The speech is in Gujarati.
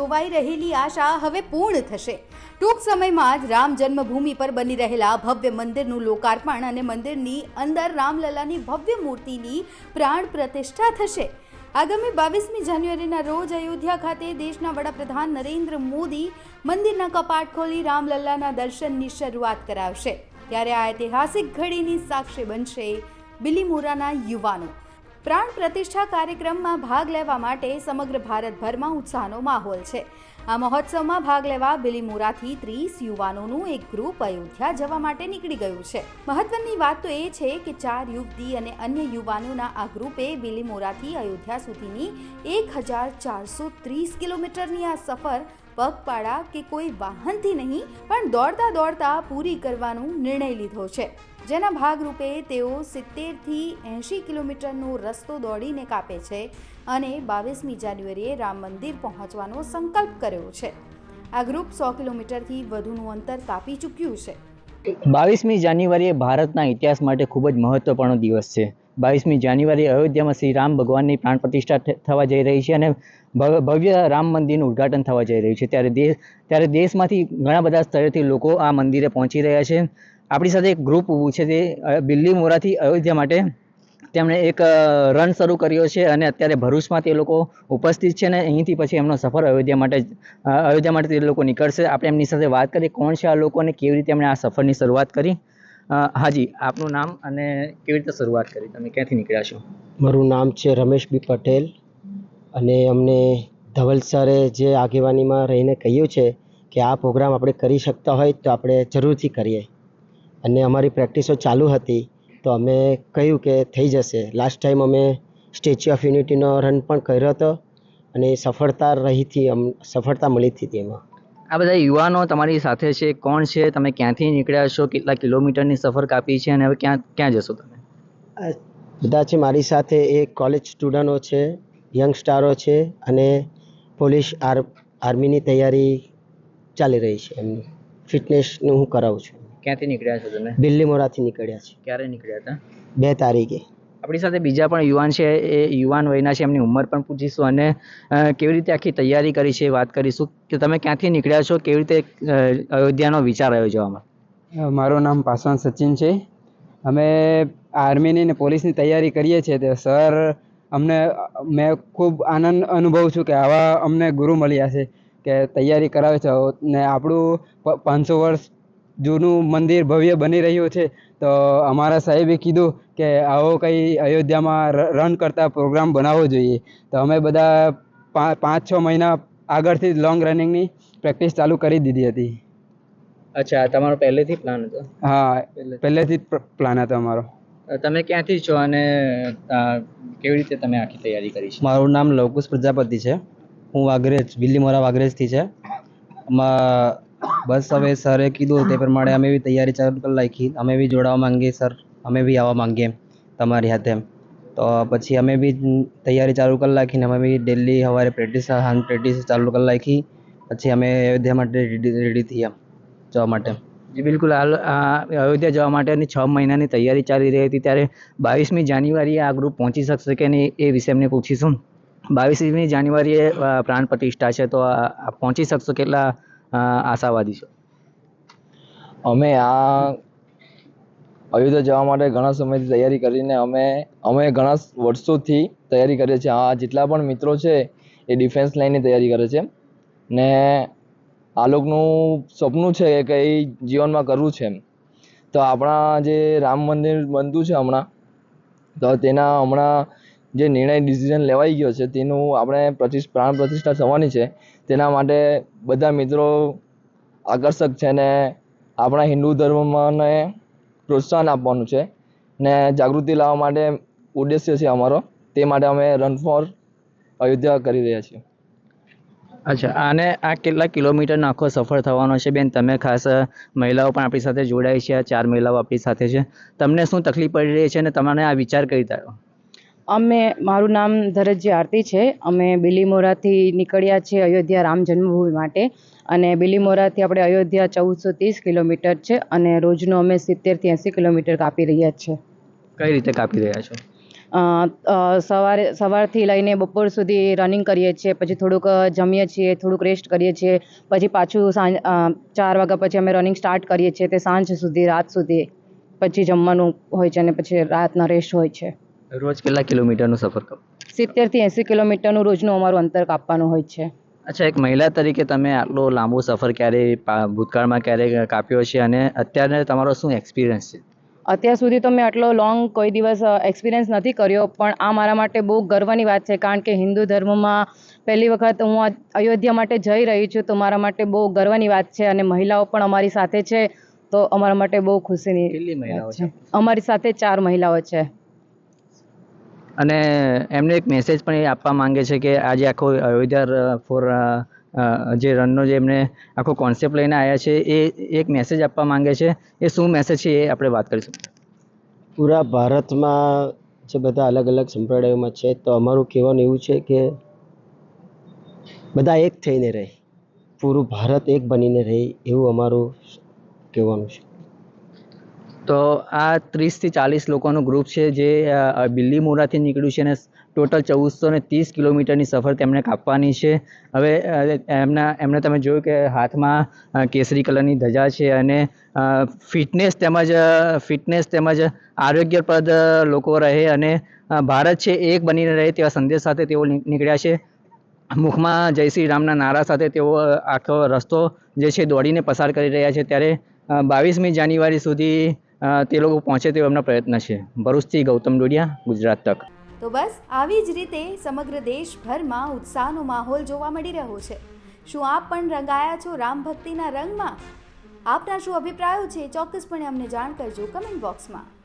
જોવાઈ રહેલી આશા હવે પૂર્ણ થશે. ટૂંક સમયમાં જ રામ જન્મભૂમિ પર બની રહેલા ભવ્ય મંદિરનું લોકાર્પણ અને મંદિરની અંદર રામલલાની ભવ્ય મૂર્તિની પ્રાણ પ્રતિષ્ઠા થશે. આગામી બાવીસમી જાન્યુઆરીના રોજ અયોધ્યા ખાતે દેશના વડાપ્રધાન નરેન્દ્ર મોદી મંદિરના કપાટ ખોલી રામલલ્લાના દર્શનની શરૂઆત કરાવશે. ત્યારે આ ઐતિહાસિક ઘડીની સાક્ષી બનશે બિલીમોરાના યુવાનો. પ્રાણ પ્રતિષ્ઠા કાર્યક્રમમાં ભાગ લેવા માટે સમગ્ર ભારતભરમાં ઉત્સાહનો માહોલ છે. આ મહોત્સવમાં ભાગ લેવા બિલીમોરાથી ત્રીસ યુવાનોનું એક ગ્રુપ અયોધ્યા જવા માટે નીકળી ગયું છે. મહત્વની વાત તો એ છે કે ચાર યુવતી અને અન્ય યુવાનોના આ ગ્રુપે બિલીમોરાથી અયોધ્યા સુધીની એક હજાર ચારસો ત્રીસ કિલોમીટરની આ સફર પગપાળા કે કોઈ વાહનથી નહીં, પણ દોડતા દોડતા પૂરી કરવાનો નિર્ણય લીધો છે. જેના ભાગરૂપે તેઓ સિત્તેરથી એંશી કિલોમીટરનો રસ્તો દોડીને કાપે છે અને બાવીસમી જાન્યુઆરીએ રામ મંદિર પહોંચવાનો સંકલ્પ કર્યો છે. આ ગ્રુપ સો કિલોમીટરથી વધુનું અંતર કાપી ચૂક્યું છે. બાવીસમી જાન્યુઆરીએ ભારતના ઇતિહાસ માટે ખૂબ જ મહત્વપૂર્ણ દિવસ છે. બાવીસમી જાન્યુઆરી અયોધ્યામાં શ્રી રામ ભગવાનની પ્રાણ પ્રતિષ્ઠા થવા જઈ રહી છે અને ભવ- ભવ્ય રામ મંદિરનું ઉદ્ઘાટન થવા જઈ રહ્યું છે. ત્યારે દેશ, ત્યારે દેશમાંથી ઘણા બધા સ્થળેથી લોકો આ મંદિરે પહોંચી રહ્યા છે. આપણી સાથે એક ગ્રુપ ઊભું છે તે બિલ્લી મોરાથી અયોધ્યા માટે તેમણે એક રન શરૂ કર્યો છે અને અત્યારે ભરૂચમાં તે લોકો ઉપસ્થિત છે અને અહીંથી પછી એમનો સફર અયોધ્યા માટે અયોધ્યા માટે તે લોકો નીકળશે. આપણે એમની સાથે વાત કરીએ કોણ છે આ લોકો અને કેવી રીતે એમણે આ સફરની શરૂઆત કરી? હાજી, આપનું નામ અને કેવી રીતે શરૂઆત કરી? તમે ક્યાંથી નીકળ્યા છો? મારું નામ છે રમેશ બી પટેલ અને અમને ધવલ સરે જે આગેવાનીમાં રહીને કહ્યું છે કે આ પ્રોગ્રામ આપણે કરી શકતા હોય તો આપણે જરૂરથી કરીએ. અને અમારી પ્રેક્ટિસો ચાલુ હતી તો અમે કહ્યું કે થઈ જશે. લાસ્ટ ટાઈમ અમે સ્ટેચ્યુ ઓફ યુનિટીનો રન પણ કર્યો હતો અને સફળતા રહી હતી અમ સફળતા મળી હતી તેમાં. આ બધા યુવાનો તમારી સાથે છે કોણ છે તમે ક્યાંથી નીકળ્યા છો કેટલા કિલોમીટરની સફર કાપી છે અને હવે ક્યાં ક્યાં જશો તમે? બધા છે મારી સાથે એ કોલેજ સ્ટુડન્ટો છે યંગસ્ટારો છે અને પોલીસ આર આર્મીની તૈયારી ચાલી રહી છે. એમની ફિટનેસનું હું કરાવું છું. ક્યાંથી નીકળ્યા છો તમે? દિલ્હી મોરાથી નીકળ્યા છે ક્યારે નીકળ્યા હતા? બે તારીખે. આપણી સાથે બીજા પણ યુવાન છે એ યુવાન વયના છે એમની ઉંમર પણ પૂછીશું અને કેવી રીતે આખી તૈયારી કરી છે એ વાત કરીશું. કે તમે ક્યાંથી નીકળ્યા છો કેવી રીતે અયોધ્યાનો વિચાર આવ્યો જવામાં મારું નામ પાસવાન સચિન છે. અમે આર્મીની ને પોલીસની તૈયારી કરીએ છીએ તે સર અમને મેં ખૂબ આનંદ અનુભવું છું કે આવા અમને ગુરુ મળ્યા છે કે તૈયારી કરાવે છે. ને આપણું પાંચસો વર્ષ જૂનું મંદિર ભવ્ય બની રહ્યું છે તો અમારા સાહેબે કીધું કે આવો કંઈ અયોધ્યામાં ર- રન કરતા પ્રોગ્રામ બનાવવો જોઈએ. તો અમે બધા પાંચ છ મહિના આગળથી લોંગ રનિંગની પ્રેક્ટિસ ચાલુ કરી દીધી હતી. અચ્છા તમારો પહેલેથી પ્લાન હતો? હા પહેલેથી. જ પ્લાન હતો અમારો. તમે ક્યાંથી છો અને કેવી રીતે તમે આખી તૈયારી કરી છે? મારું નામ લવકુશ પ્રજાપતિ છે. હું વાઘરેજ બિલ્લીમોરા વાઘરેજથી છે. બસ હવે સરે કીધું તે પ્રમાણે અમે બી તૈયારી ચાલુ કરી નાખી. અમે બી જોડાવા માંગીએ સર. અમે બી આવવા માંગીએ તમારી હાથે તો પછી અમે બી તૈયારી ચાલુ કરી નાખીને અમે બી ડેલી સવારે પ્રેક્ટિસ હાંજ પ્રેક્ટિસ ચાલુ કરી નાખી. પછી અમે અયોધ્યા માટે રેડી થયા જવા માટે. જી, બિલકુલ. હાલ અયોધ્યા જવા માટેની છ મહિનાની તૈયારી ચાલી રહી હતી. ત્યારે બાવીસમી જાન્યુઆરીએ આ ગ્રુપ પહોંચી શકશે કે નહીં એ વિશે એમને પૂછીશું. બાવીસમી જાન્યુઆરીએ પ્રાણ પ્રતિષ્ઠા છે તો પહોંચી શકશો કેટલા આશાવાદી છો. અમે આ અયોધ્યા જવા માટે ઘણા સમયથી તૈયારી કરીને અમે અમે ઘણા વર્ષોથી તૈયારી કરીએ છીએ. આ જેટલા પણ મિત્રો છે એ ડિફેન્સ લાઇનની તૈયારી કરે છે. ને આ લોકોનું સપનું છે કે કંઈ જીવનમાં કરવું છે એમ. તો આપણા જે રામ મંદિર બનતું છે હમણાં, તો તેના હમણાં જે નિર્ણય ડિસિઝન લેવાઈ ગયો છે, તેનું આપણે પ્રતિષ્ઠ, પ્રાણ પ્રતિષ્ઠા થવાની છે, તેના માટે બધા મિત્રો આકર્ષક છે ને આપણા હિન્દુ ધર્મને પ્રોત્સાહન આપવાનું છે ને જાગૃતિ લાવવા માટે ઉદ્દેશ્ય છે અમારો, તે માટે અમે રન ફોર અયોધ્યા કરી રહ્યા છીએ. અચ્છા અને આ કેટલા કિલોમીટરનો આખો સફર થવાનો છે બેન? તમે ખાસ મહિલાઓ પણ આપણી સાથે જોડાઈ છે ચાર મહિલાઓ આપણી સાથે છે. તમને શું તકલીફ પડી રહી છે અને તમને આ વિચાર રીતે આવ્યો? અમે મારું નામ ધરજી આરતી છે. અમે બિલીમોરાથી નીકળ્યા છીએ અયોધ્યા રામ જન્મભૂમિ માટે. અને બિલીમોરાથી આપણે અયોધ્યા ચૌદસો ત્રીસ કિલોમીટર છે અને રોજનું અમે સિત્તેરથી એંસી કિલોમીટર કાપી રહ્યા છીએ. કઈ રીતે કાપી રહ્યા છો? સવારે સવારથી લઈને બપોર સુધી રનિંગ કરીએ છીએ પછી થોડુંક જમીએ છીએ થોડુંક રેસ્ટ કરીએ છીએ પછી પાછું સાંજ ચાર વાગ્યા પછી અમે રનિંગ સ્ટાર્ટ કરીએ છીએ તે સાંજ સુધી રાત સુધી પછી જમવાનું હોય છે અને પછી રાતના રેસ્ટ હોય છે. રોજ કેટલા કિલોમીટરનો સફર કરો? સિત્તેરથી એંસી કિલોમીટરનું રોજનું અમારું અંતર કાપવાનું હોય છે. અચ્છા એક મહિલા તરીકે તમે આટલો લાંબો સફર ક્યારે ભૂતકાળમાં ક્યારે કાપ્યો છે અને અત્યારે તમારો શું એક્સપિરિયન્સ છે? અત્યાર સુધી તો મેં આટલો લોંગ કોઈ દિવસ એક્સપિરિયન્સ નથી કર્યો પણ આ મારા માટે બહુ ગર્વની વાત છે કારણ કે હિન્દુ ધર્મમાં પહેલી વખત હું અયોધ્યા માટે જઈ રહી છું તો મારા માટે બહુ ગર્વની વાત છે અને મહિલાઓ પણ અમારી સાથે છે તો અમારા માટે બહુ ખુશીની મહિલાઓ છે? અમારી સાથે ચાર મહિલાઓ છે. અને એમને એક મેસેજ પણ એ આપવા માંગે છે કે આજે આખો અયોધ્યા ફોર જે રનનો જે એમને આખો કોન્સેપ્ટ લઈને આવ્યા છે, એ એક મેસેજ આપવા માંગે છે. એ શું મેસેજ છે એ આપણે વાત કરીશું. પૂરા ભારતમાં જે બધા અલગ અલગ સંપ્રદાયોમાં છે, તો અમારું કહેવાનું એવું છે કે બધા એક થઈને રહે. પૂરું ભારત એક બનીને રહે એવું અમારું કહેવાનું છે. તો આ ત્રીસથી ચાલીસ લોકોનું ગ્રુપ છે જે બિલ્લી મોરાથી નીકળ્યું છે અને ટોટલ ચૌદસો ને ત્રીસ કિલોમીટરની સફર તેમણે કાપવાની છે. હવે એમના એમને તમે જોયું કે હાથમાં કેસરી કલરની ધજા છે અને ફિટનેસ તેમજ ફિટનેસ તેમજ આરોગ્યપ્રદ લોકો રહે અને ભારત છે એક બનીને રહે તેવા સંદેશ સાથે તેઓ નીકળ્યા છે. મુખમાં જય શ્રી રામના નારા સાથે તેઓ આખો રસ્તો જે છે દોડીને પસાર કરી રહ્યા છે. ત્યારે બાવીસમી જાન્યુઆરી સુધી તે લોકો પહોંચે તેવો એમનો પ્રયત્ન છે. ભરૂચથી ગૌતમ ડોડિયા, ગુજરાત તક. તો બસ, આવી જ રીતે સમગ્ર દેશભરમાં ઉત્સાહનો માહોલ જોવા મળી રહ્યો છે. શું આપ પણ રંગાયા છો રામ ભક્તિના રંગમાં? આપના શું અભિપ્રાયો છે ચોક્કસપણે અમને જાણ કરજો કમેન્ટ બોક્સમાં.